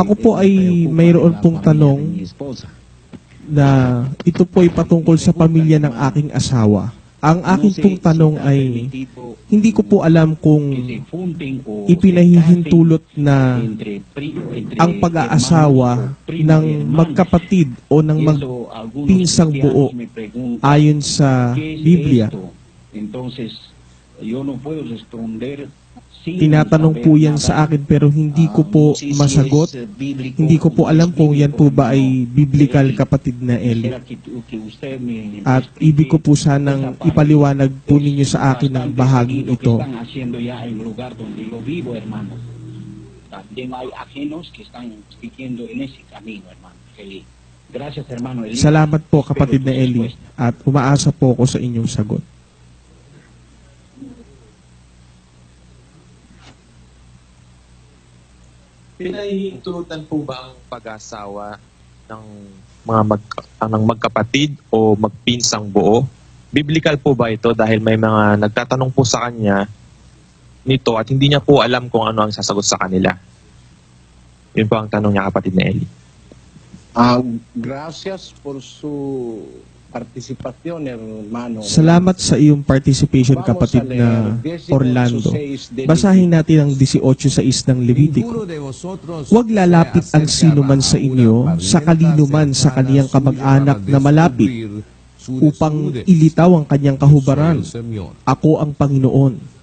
Ako po ay mayroon pong tanong na ito po ay patungkol sa pamilya ng aking asawa. Ang aking pong tanong ay, hindi ko po alam kung ipinahihintulot na ang pag-aasawa ng magkapatid o ng magpinsang buo ayon sa Biblia. Entonces, yo no puedo responder Tinatanong po yan sa akin pero hindi ko po si masagot. Hindi ko po alam kung yan po ba ay biblical kapatid na Eli. At ibig ko po sanang ipaliwanag po ninyo sa akin ng bahaging ito. También hay ajenos que están siguiendo en ese camino, hermano. Gracias, hermano. Salamat po kapatid na Eli at umaasa po ako sa inyong sagot. Pinahihintulutan po ba ang pag-asawa ng mga mag, ah, ng magkapatid o magpinsang buo? Biblical po ba ito dahil may mga nagtatanong po sa kanya nito at hindi niya po alam kung ano ang sasagot sa kanila? Yun po ang tanong niya kapatid na Eli. Ah, gracias por su participación, hermano. Salamat sa iyong participation Vamos kapatid na 18:6 Orlando. Basahin natin ang 18.6 ng Levitico. Huwag lalapit ang sino man sa inyo sa kanino man sa kaniyang kamag-anak na malapit upang ilitaw ang kanyang kahubaran. Ako ang Panginoon.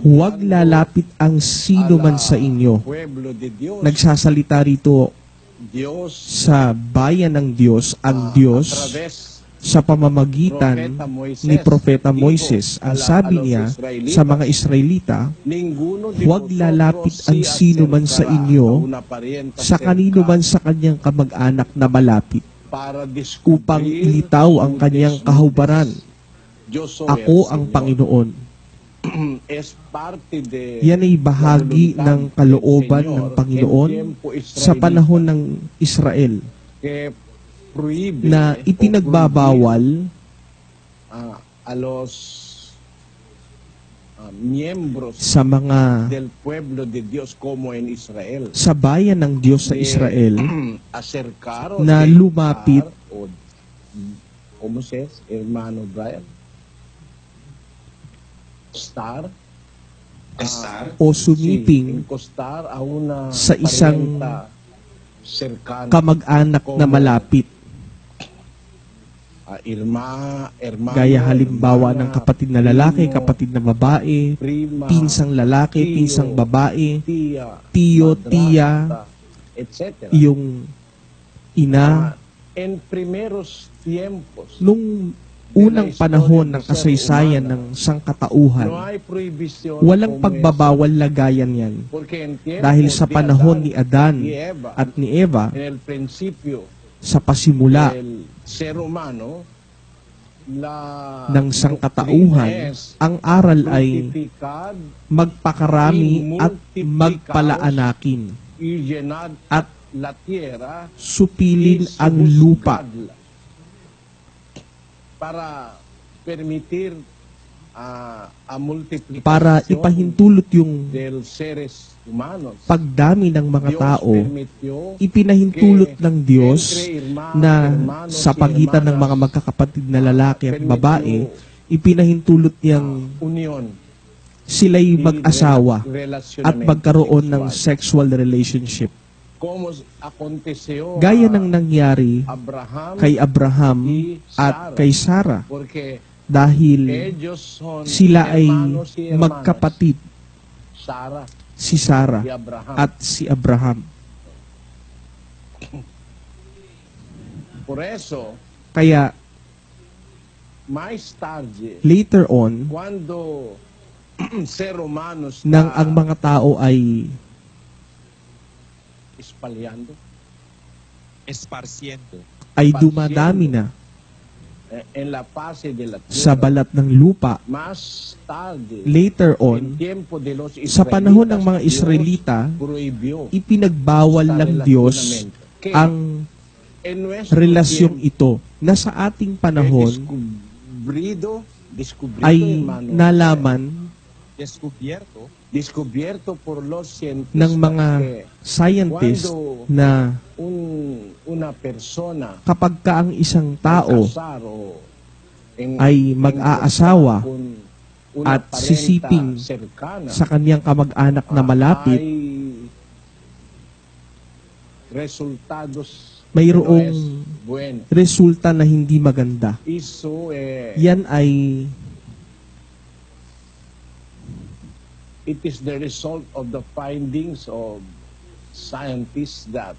Huwag lalapit ang sino man sa inyo. Nagsasalita rito Dios sa bayan ng Diyos, ang ah, Diyos sa pamamagitan Propeta Moises, ni Propeta Moises. Ang sabi niya israelitas, sa mga Israelita, Huwag lalapit ang sino man sa inyo sa kanino man sa kanyang kamag-anak na malapit para upang ilitaw ang kanyang kahubaran. Ako ang. Panginoon. Es parte de Yan ay bahagi ng kalooban ng Panginoon sa panahon ng Israel na ipinagbabawal prohibir, a los miembros sa mga del pueblo de Dios como en Israel sa bayan ng Diyos sa Israel na lumapit o ¿cómo se es, hermano Brian? Estar Estar? o Sí, sumiping encostar a una sa isang kamag-anak na malapit. ah, Gaya halimbawa ng kapatid na lalaki, primo, kapatid na babae, prima, pinsang lalaki, tiyo, pinsang babae, tiyo, tiya, etc. yung ina. Ah, en primeros tiempos, Nung unang panahon ng kasaysayan ng sangkatauhan, walang pagbabawal lagayan yan. Dahil sa panahon ni Adan at ni Eva, sa pasimula ng sangkatauhan, ang aral ay magpakarami at magpalaanakin. At supilin ang lupa para permitir a, a multiplicación para ipahintulot yung de seres humanos. pagdami ng mga Dios tao, ipinahintulot ng Diyos na sa pagitan ng mga magkakapatid na lalaki at babae, ipinahintulot niyang unión sila'y mag-asawa at magkaroon ng sexual relationship. Como aconteció Gaya ng nangyari Abraham kay Abraham at kay Sarah dahil sila ay magkapatid, si Sarah at si Abraham. Kaya later on, nang ang mga tao ay espalhando. Esparciendo. ay dumadami na. Eh, en la fase de la sa tierra, balat ng lupa, más tarde, later on, de los sa panahon ng mga Israelita, ipinagbawal ng Diyos ang relasyong ito na sa ating panahon ay nalaman descubierto descubierto por los cientistas ng mga scientist na un, una persona kapag ka ang isang tao en- ay mag-aasawa at sisiping cercana, sa kanyang kamag-anak na ah, malapit, resultados mayroong no bueno. resulta na hindi maganda. Eso eh, Yan ay it is the result of the findings of scientists that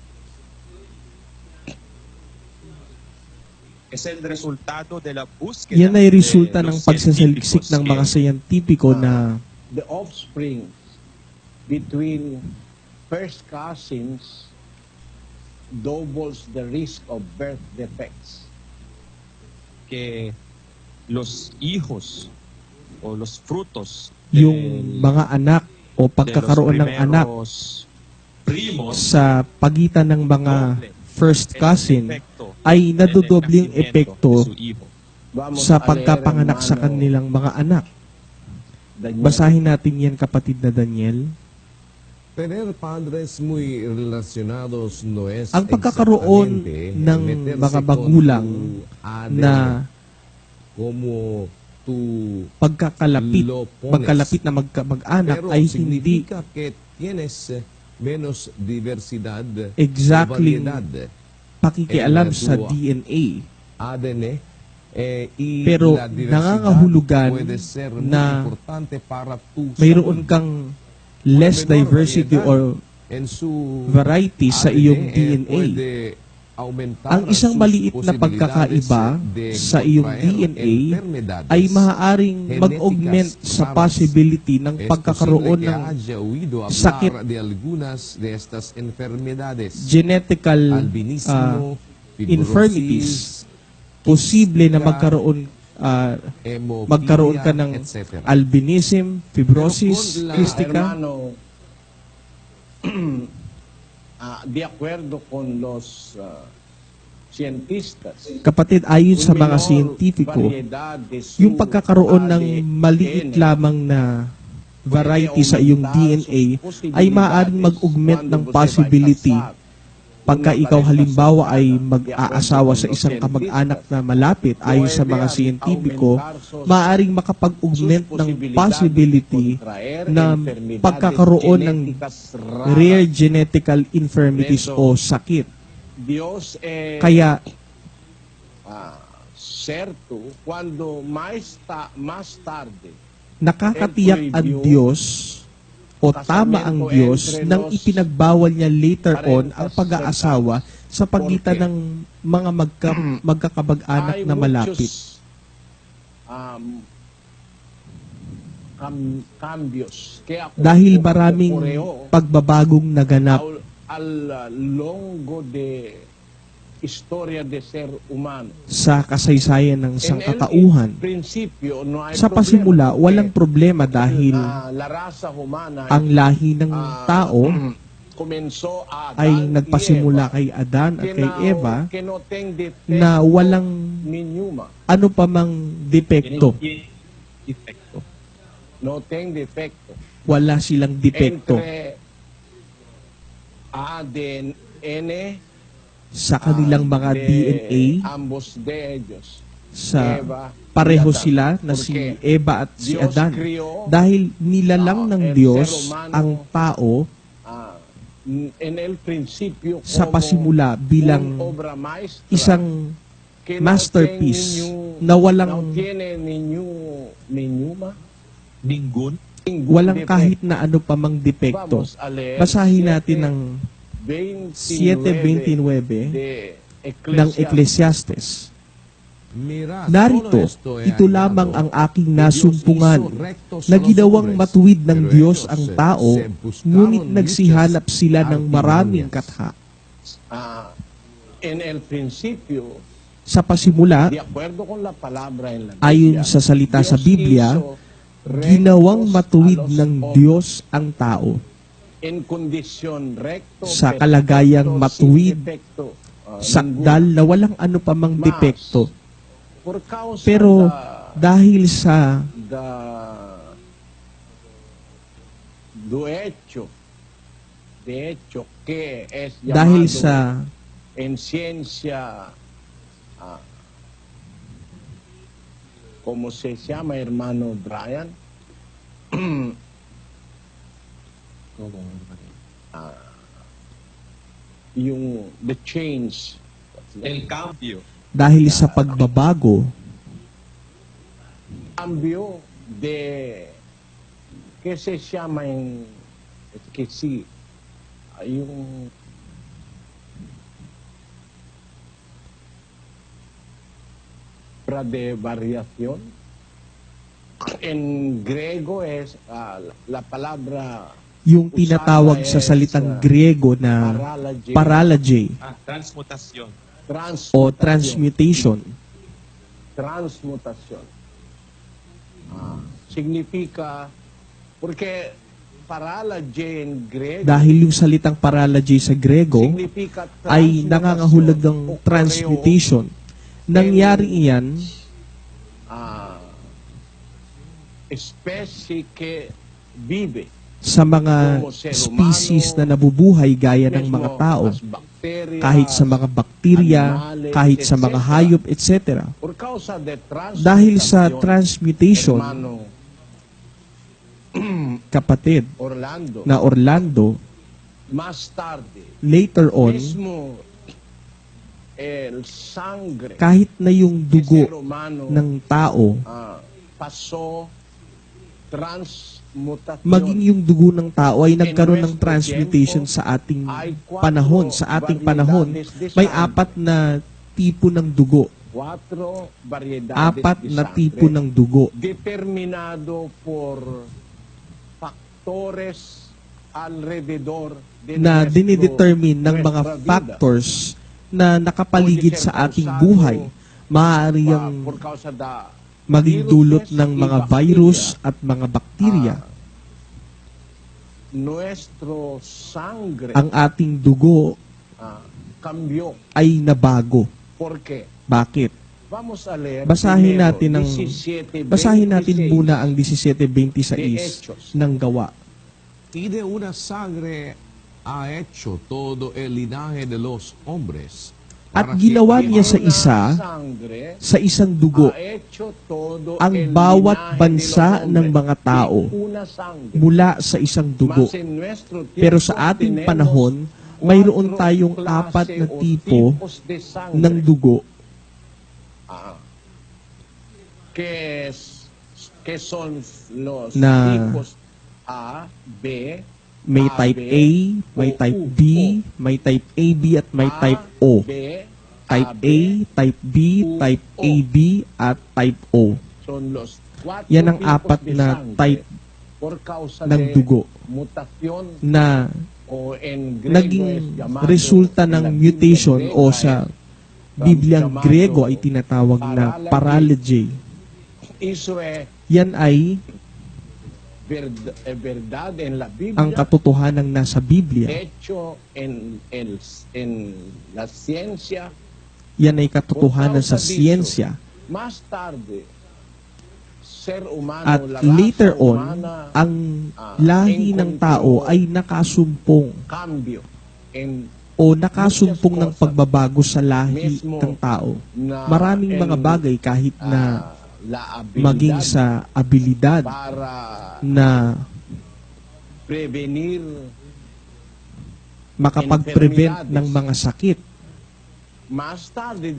es el resultado de la búsqueda yan ay resulta ng pagsasaliksik ng mga siyentipiko na the offspring between first cousins doubles the risk of birth defects. que los hijos o los frutos del- yung mga anak o pagkakaroon ng anak primos sa pagitan ng mga first cousin ay nadudobling epekto sa pagkapanganak sa kanilang mga anak. Basahin natin yan kapatid na Daniel. Tener padres muy relacionados no es Ang pagkakaroon ng mga ADN na como tu pagkakalapit, lo pones. magkalapit na magka, mag-anak Pero ay hindi que tienes eh, menos diversidad Exactly. pakikialam sa DNA. ADN eh, Pero nangangahulugan na importante para tu Mayroon kang less diversity or variety sa iyong DNA. Ang isang maliit na pagkakaiba sa iyong DNA ay maaaring mag-augment sa possibility ng pagkakaroon ng sakit. genetical Albinismo, fibrosis, infirmities. posible na magkaroon hemofilia, magkaroon ka ng albinism, fibrosis, Pero ah, de acuerdo con los cientistas, Kapatid, ayon sa mga siyentipiko, yung pagkakaroon ng maliit lamang na variety sa iyong DNA ay maaaring mag-augment ng possibility pagka ikaw halimbawa ay mag-aasawa sa isang kamag-anak na malapit ayon sa mga siyentipiko, maaaring makapag-augment ng possibility na pagkakaroon ng rare genetical infirmities o sakit. Kaya certo cuando mais ta, más tarde nakakatiyak ang Diyos o tama ang Diyos nang ipinagbawal niya later on ang pag-aasawa sa pagitan ng mga magka, magkakabag-anak na malapit. um, cam- cambios ako- Dahil maraming pagbabagong naganap al, al longo de historia de ser humano. sa kasaysayan ng sangkatauhan. Sa pasimula, walang problema dahil ang lahi ng ah, tao ay nagpasimula kay Adan at kay Eva na walang ano pa mang depekto. Wala silang depekto ADN sa kanilang ah, mga de DNA sa pareho sila na si Eva at si Adan. Dahil nilalang ah, ng Diyos ang tao ah, sa pasimula bilang isang masterpiece na walang walang kahit na ano pa mang depekto. Basahin natin ng 7.29 7.29 de ng Ecclesiastes. Narito, ito lamang ang aking nasumpungan na ginawang matuwid ng Diyos ang tao, ngunit nagsihanap sila ng maraming katha. Sa pasimula, ayon sa salita sa Biblia, ginawang matuwid ng Diyos ang tao. En kondisyon recto, Sa kalagayang matuwid, defecto, ah, Sakdal na walang ano pa mang depekto. Pero da- dahil sa the de hecho, de hecho, que es Dahil sa en ciencia, ah, ¿cómo se llama, hermano Brian? Ah, yung the change. El cambio. dahil sa pagbabago cambio de ¿qué se llama en que sí hay un de variación en griego es ah, la palabra yung tinatawag sa salitang Griego na paralaje Ah, transmutasyon. o transmutación. transmutation. transmutación. Ah, significa, porque paralaje en griego Dahil yung salitang paralaje sa Grego significa ay nangangahulugan ng transmutation. Nangyari iyan ah, especie que vive sa mga species na nabubuhay gaya ng mga tao, kahit sa mga bakterya, kahit sa mga hayop, etc. Dahil sa transmutation, kapatid na Orlando, later on, kahit na yung dugo ng tao, ah, pasó transmutación maging yung dugo ng tao ay nagkaroon ng transmutation sa ating panahon. Sa ating panahon, may apat na tipo ng dugo. Apat na tipo ng dugo determinado por factores alrededor de na dinidetermine ng mga factors na nakapaligid sa ating buhay. Maaari ang maging dulot ng mga virus at mga bakterya. Ah, Ang ating dugo ah, ay nabago. Bakit? Basahin natin ang 17, basahin natin 26 muna ang de 17:26 Hechos. ng gawa. Y de una sangre ha hecho todo el linaje de los hombres. At ginawa niya sa isa, sa isang dugo, ang bawat bansa ng mga tao mula sa isang dugo. Pero sa ating panahon, mayroon tayong apat na tipo ng dugo Ah. que son los Na- tipos A, B, May A, type A, may o type U, B, may type AB at may type O. Type A, type B, type. AB at type O. Yan ang apat na type ng dugo na naging resulta ng mutation o sa Bibliang Grego ay tinatawag na es Yan ay verd- eh, verdad en la Biblia. ang katotohanan nasa Biblia. hecho en, el, en la ciencia. Yan ay katotohanan sa siyensya. Más tarde, ser humano, At la later on, humana, ang lahi ng tao ay nakasumpong cambio en o nakasumpong ng pagbabago sa lahi ng tao. Maraming mga bagay kahit na ah, maging sa abilidad para na prevenir makapag-prevent ng mga sakit.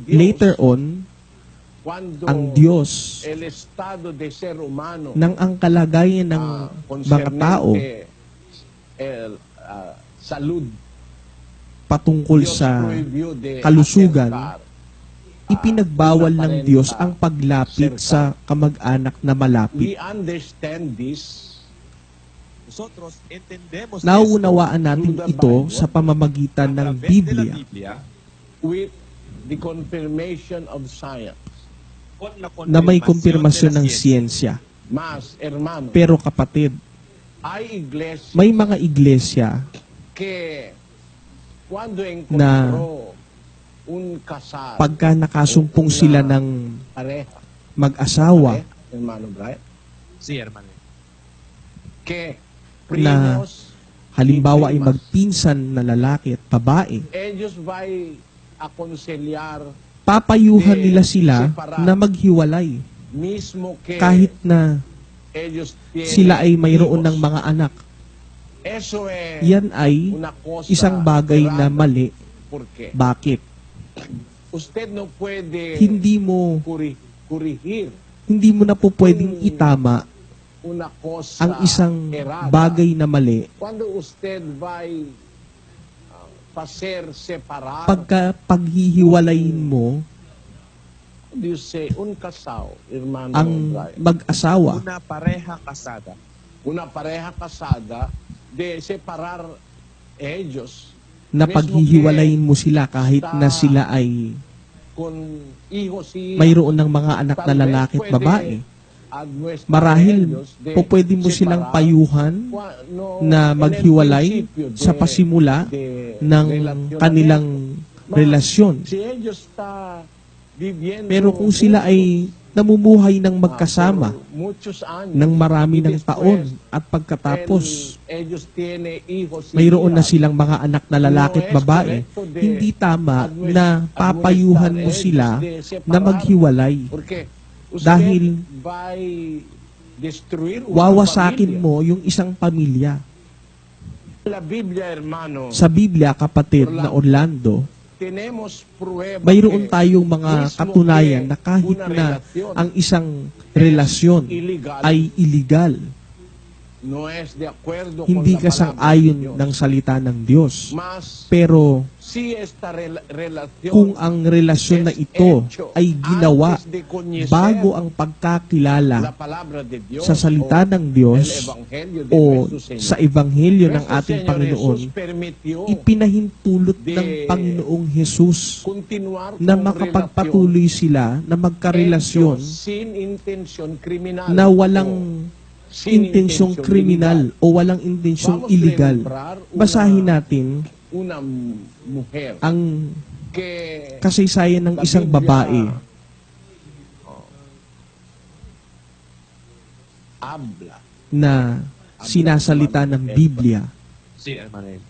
Later on, ang Diyos ng ang kalagayan ng ah, mga tao ah, salud patungkol sa kalusugan, ipinagbawal ng Diyos ang paglapit sa kamag-anak na malapit. We understand this Nauunawaan natin ito sa pamamagitan ng Biblia with the confirmation of science. na may kumpirmasyon ng siyensya. Pero kapatid, may mga iglesia que cuando encontró un casal, pagka nakasumpong sila ng mag-asawa, na halimbawa ay magpinsan na lalaki at babae, papayuhan nila sila na maghiwalay. kahit na sila ay mayroon ng mga anak. Yan ay isang bagay na mali. Bakit? Usted no puede Hindi mo curi- corregir hindi mo na po pwedeng itama una cosa ang isang errada. bagay na mali. Quando usted vai ah, fazer separar, pagka paghihiwalayin mo you say, un casal, irmão ang mag-asawa. Una pareja kasada. una pareja casada, de separar ellos na paghihiwalayin mo sila kahit na sila ay mayroon ng mga anak na lalaki at babae. Marahil po pwede mo silang payuhan na maghiwalay sa pasimula ng kanilang relasyon. Pero kung sila ay namumuhay ng magkasama muchos años, ng marami ng taon at pagkatapos mayroon na silang mga anak na lalaki at babae, hindi tama na papayuhan mo sila na maghiwalay. Dahil wawasakin mo yung isang pamilya. Sa Biblia, kapatid na Orlando, tenemos prueba mayroon tayong mga katunayan na kahit na ang isang relasyon ay illegal, no es de acuerdo hindi de kasang-ayon Dios. ng salita ng Diyos. Pero si esta relación kung ang relasyon na ito ay ginawa bago ang la pagkakilala Dios sa salita ng Diyos o sa ebanghelyo ng ating Panginoon, ipinahintulot ng Panginoong Jesus na makapagpatuloy sila na magkarelasyon na walang intensyong kriminal? o walang intensyong illegal. Basahin natin ang kasaysayan ng isang babae. oh, habla na sinasalita ng Biblia. Si Hermanel.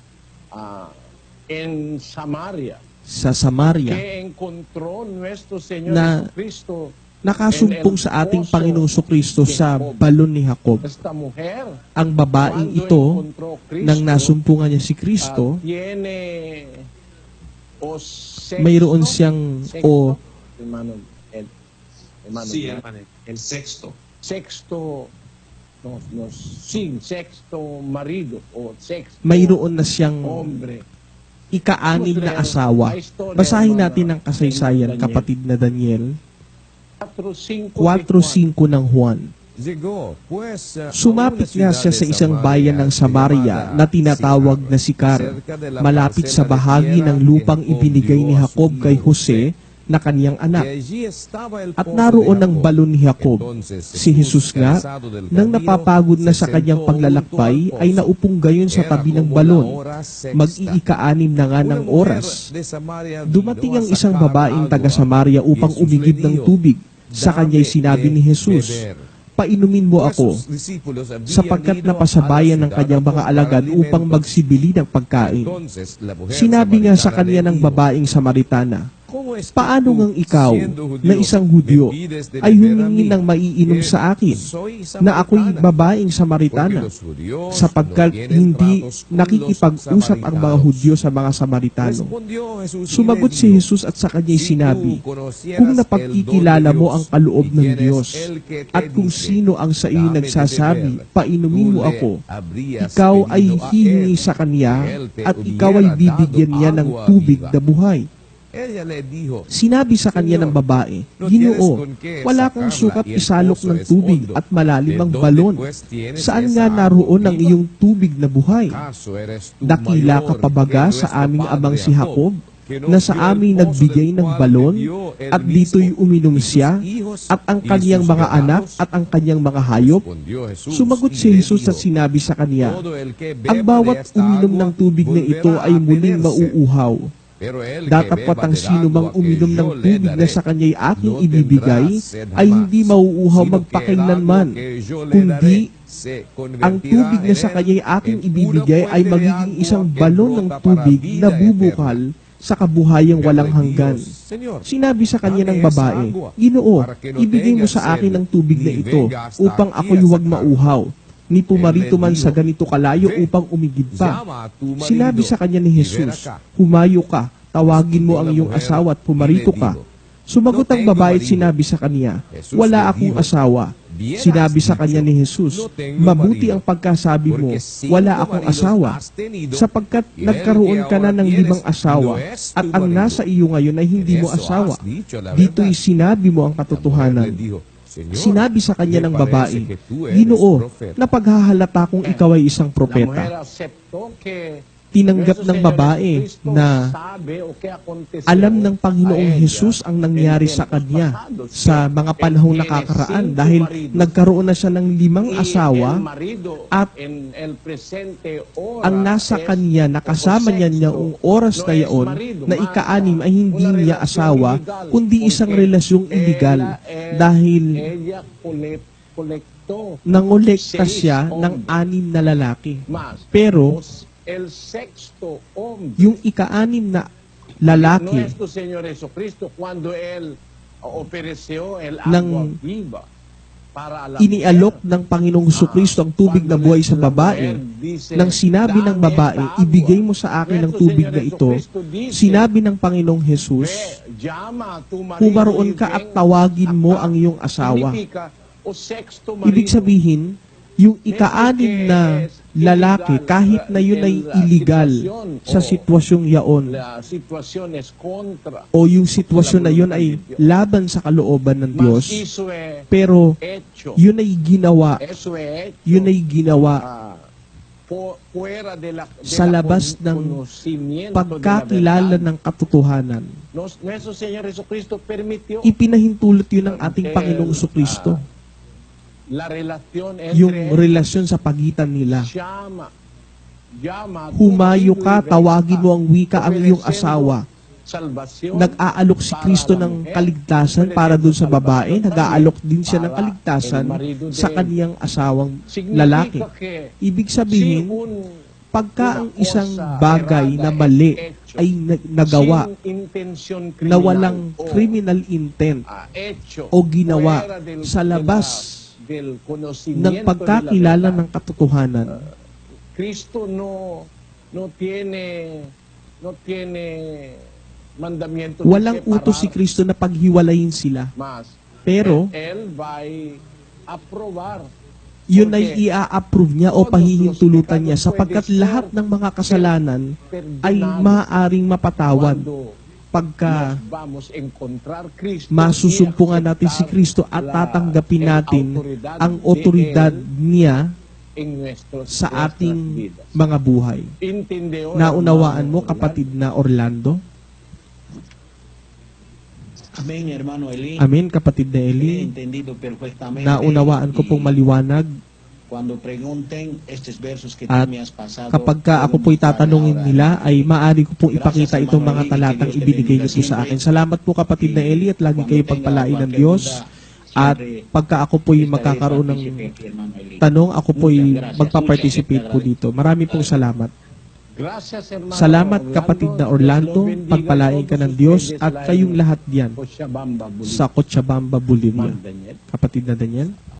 ah, Samaria. Sa Samaria. Na Jesucristo nakasumpong sa ating Panginoong Kristo sa balon ni Jacob. Ang babaeng ito nang nasumpungan niya si Kristo, mayroon siyang o Si Hermanel. El sexto. sexto no, no, sí, sexto marido o sexto mayroon na siyang hombre ika-anim na asawa. Basahin natin ang kasaysayan, kapatid na Daniel, 4-5 4.5 ng Juan. A Sumapit nga siya sa isang bayan ng Samaria na tinatawag na Sikar, malapit sa bahagi ng lupang ibinigay ni Jacob kay Jose na kaniyang anak. At naroon ang balon ni Jacob. Si Jesus nga, Nang napapagod na sa kanyang paglalakbay, ay naupong gayon sa tabi ng balon. Mag-iika-anim na nga ng oras. Dumating ang isang babaeng taga Samaria upang umigib ng tubig. Sa "Dame kanya'y sinabi ni Jesus, beber." Painumin mo ako, sapagkat napasabayan ng kanyang mga alagad upang magsibili ng pagkain. Sinabi nga sa kanya ng babaeng Samaritana, "¿Cómo es que Paano ngang ikaw, na isang Hudyo, ay humingi ng maiinom sa akin, soy na ako'y samaritana?" babaeng Samaritana, sapagkat hindi nakikipag-usap ang mga. Hudyo sa mga Samaritano. Sumagot si Jesus at sa kanya'y "Si sinabi, kung napagkikilala mo ang kaloob ng Diyos, at kung sino ang sa iyo "Dame de nagsasabi, beber", painumin mo ako, ikaw ay hihingi sa kanya, at ikaw ay bibigyan niya ng tubig na buhay. Sinabi sa kanya ng babae, Ginoo, wala kang sukat isalok ng tubig at malalim ¿De ang balon. Saan nga naroon ang iyong tubig na buhay? Dakila ka pa baga que sa aming amang si Jacob, na sa amin nagbigay ng balon, at dito'y uminom siya, at ang kanyang mga anak, ganados?" at ang kanyang mga hayop? Sumagot si Jesus at sinabi sa kanya, "Todo el que ang bawat uminom ng tubig na ito ay muling mauuhaw. Pero el que Datapwat ang beba del sino mang uminom ng tubig na sa kanya'y aking ibibigay, ay hindi mauuhaw magpakailanman, kundi ang tubig na sa kanya'y aking ibibigay ay magiging isang balon ng tubig na bubukal sa kabuhayang walang hanggan. Sinabi sa kanya ng babae, Ginoo, ibigay mo sa akin ang tubig na ito upang ako'y huwag mauhaw, ni pumarito man sa ganito kalayo "Ve, upang umigid pa. Sinabi sa kanya ni Jesus, acá." Humayo ka, tawagin mo ang iyong asawa at pumarito ka. Sumagot "No ang babae at marido." sinabi sa kanya, Wala akong asawa. "Bien Sinabi sa kanya ni Jesus, "No tengo Mabuti marido." ang pagkasabi mo, wala akong asawa. Sapagkat nagkaroon ka na ng limang asawa at ang nasa iyo ngayon ay hindi mo asawa. Dito'y sinabi mo ang katotohanan. Le dijo, "Señor, Sinabi sa kanya ng babae, Ginoo, profeta." napaghahalata kung ikaw ay isang propeta. Tinanggap ng babae na alam ng Panginoong Jesus ang nangyari sa kanya sa mga panahong nakakaraan dahil nagkaroon na siya ng limang asawa at ang nasa kanya na kasama o niya sexto, niyaong oras na yaon na ikaanim ay hindi niya asawa kundi isang relasyong eh, dahil nangolekta siya ng anim na lalaki. Pero el sexto hombre. Yung ikaanim na lalaki. Nuestro Señor Jesucristo cuando él ofreció el Nang agua viva para la inialok ng Panginoong Kristo ang tubig na buhay sa babae nang sinabi ng babae, ibigay mo sa akin ang tubig na ito, sinabi ng Panginoong Jesus, humaroon ka at tawagin mo ang iyong asawa. Ibig sabihin, yung ikaanim na lalaki, kahit na yun ay illegal sa sitwasyong yaon, o yung sitwasyon na yun ay laban sa kalooban ng Diyos, pero yun ay ginawa, yun ay ginawa ah, sa la labas ng pagkakilala ng katotohanan. Ipinahintulot yun ng ating Panginoong Kristo. La relación entre Yung relasyon sa pagitan nila. Llama, Humayo ka, tawagin mo ang wika ang iyong asawa. Nag-aalok si Kristo ng kaligtasan para dun sa babae. Nag-aalok din siya ng kaligtasan sa kaniyang asawang lalaki. Ibig sabihin, pagka ang isang bagay na mali ay na- nagawa na walang criminal intent o ginawa sa labas del ng conocimiento pagkakilala de la ng katotohanan, Cristo no no tiene no tiene mandamiento walang utos si Kristo na paghiwalayin sila. más. Pero, él va aprobar yun ay i-approve niya o pahihintulutan niya sapagkat lahat ng mga kasalanan ay maaring mapatawad pagka masusumpungan natin si Kristo at tatanggapin natin ang otoridad niya sa ating mga buhay. Naunawaan mo, kapatid na Orlando? Amén, hermano Eli. Amen, kapatid na Eli. Naunawaan ko pong maliwanag Cuando pregunten estos versos que At tú me has pasado, kapag ka ako po'y tatanungin nila, ay maaari ko pong ipakita itong mga talatang ibinigay niyo po sa akin. Salamat po kapatid na Eli at lagi kayo pagpalain ng Diyos. At pagka ako po'y magkakaroon ng tanong, ako po'y magpa-participate po dito. Marami pong salamat. Salamat kapatid na Orlando, pagpalain ka ng Diyos at kayong lahat diyan sa Cochabamba, Bolivia. Kapatid na Daniel.